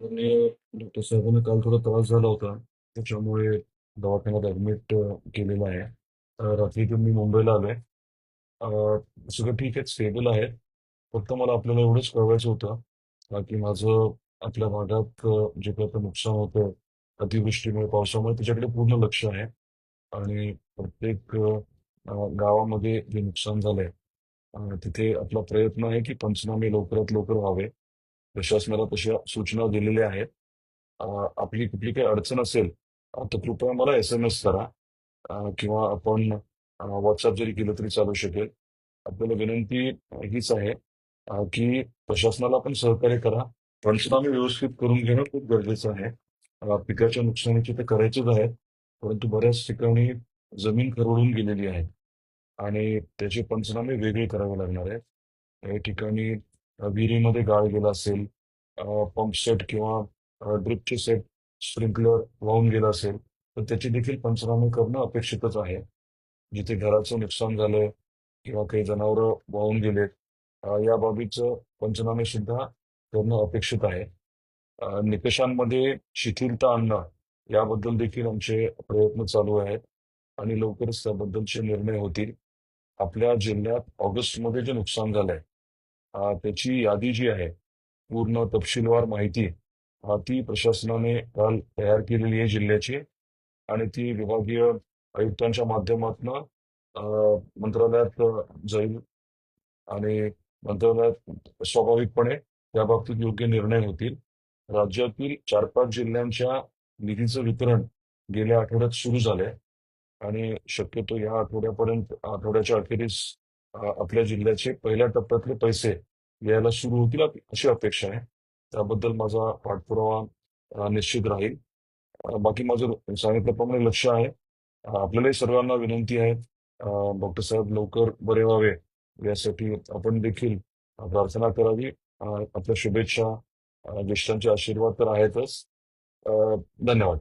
आणि डॉक्टर साहेबांना काल थोडा त्रास झाला होता. त्याच्यामुळे दवाखान्यात ऍडमिट केलेलं आहे. रात्री मी मुंबईला आलोय. सगळं ठीक आहे स्टेबल आहे. फक्त मला आपल्याला एवढंच कळवायचं होतं बाकी की माझं आपल्या भागात जे काही आता नुकसान होतं अतिवृष्टीमुळे पावसामुळे त्याच्याकडे पूर्ण लक्ष आहे. आणि प्रत्येक गावामध्ये जे नुकसान झालंय तिथे आपला प्रयत्न आहे की पंचनामे लवकरात लवकर व्हावे. प्रशासनाला तशा सूचना दिलेल्या आहेत. आपली कुठली काही अडचण असेल तर कृपया मला एस एम एस करा. किंवा आपण व्हॉट्सअप जरी केलं तरी चालू शकेल. आपल्याला विनंती हीच आहे की प्रशासनाला आपण सहकार्य करा. पंचनामे व्यवस्थित करून घेणं खूप गरजेचं आहे. पिकाच्या नुकसानीचे ते करायचेच आहेत परंतु बऱ्याच ठिकाणी जमीन खरवडून गेलेली आहे. आणि त्याचे पंचनामे वेगळे करावे लागणार आहेत काही ठिकाणी विहिरीमध्ये गाळ गेला असेल पंप सेट किंवा ड्रिपचे सेट स्प्रिंकलर वाहून गेला असेल तर त्याची देखील पंचनामे करणं अपेक्षितच आहे. जिथे घराचं नुकसान झालंय किंवा काही जनावरं वाहून गेलेत या बाबीचं पंचनामे सुद्धा करणं अपेक्षित आहे. निकषांमध्ये शिथिलता आणणं याबद्दल देखील आमचे प्रयत्न चालू आहेत आणि लवकरच त्याबद्दलचे निर्णय होतील. आपल्या जिल्ह्यात ऑगस्टमध्ये जे नुकसान झालंय त्याची यादी जी आहे पूर्ण तपशीलवार माहिती ती प्रशासनाने काल तयार केलेली आहे जिल्ह्याची. आणि ती विभागीय आयुक्तांच्या माध्यमातून मंत्रालयात जाईल आणि मंत्रालयात स्वाभाविकपणे त्याबाबतीत योग्य निर्णय होतील. राज्यातील चार पाच जिल्ह्यांच्या निधीचं वितरण गेल्या आठवड्यात सुरू झालंय. आणि शक्यतो या आठवड्यापर्यंत आठवड्याच्या अखेरीस आपल्या जिल्ह्याचे पहिल्या टप्प्यातले पैसे यायला सुरू होतील अशी अपेक्षा आहे. त्याबद्दल माझा पाठपुरावा निश्चित राहील. बाकी माझं सांगितल्याप्रमाणे लक्ष आहे. आपल्यालाही सर्वांना विनंती आहे. डॉक्टर साहेब लवकर बरे व्हावे. यासाठी आपण देखील प्रार्थना करावी. आपल्या शुभेच्छा ज्येष्ठांचे आशीर्वाद तर आहेतच. धन्यवाद.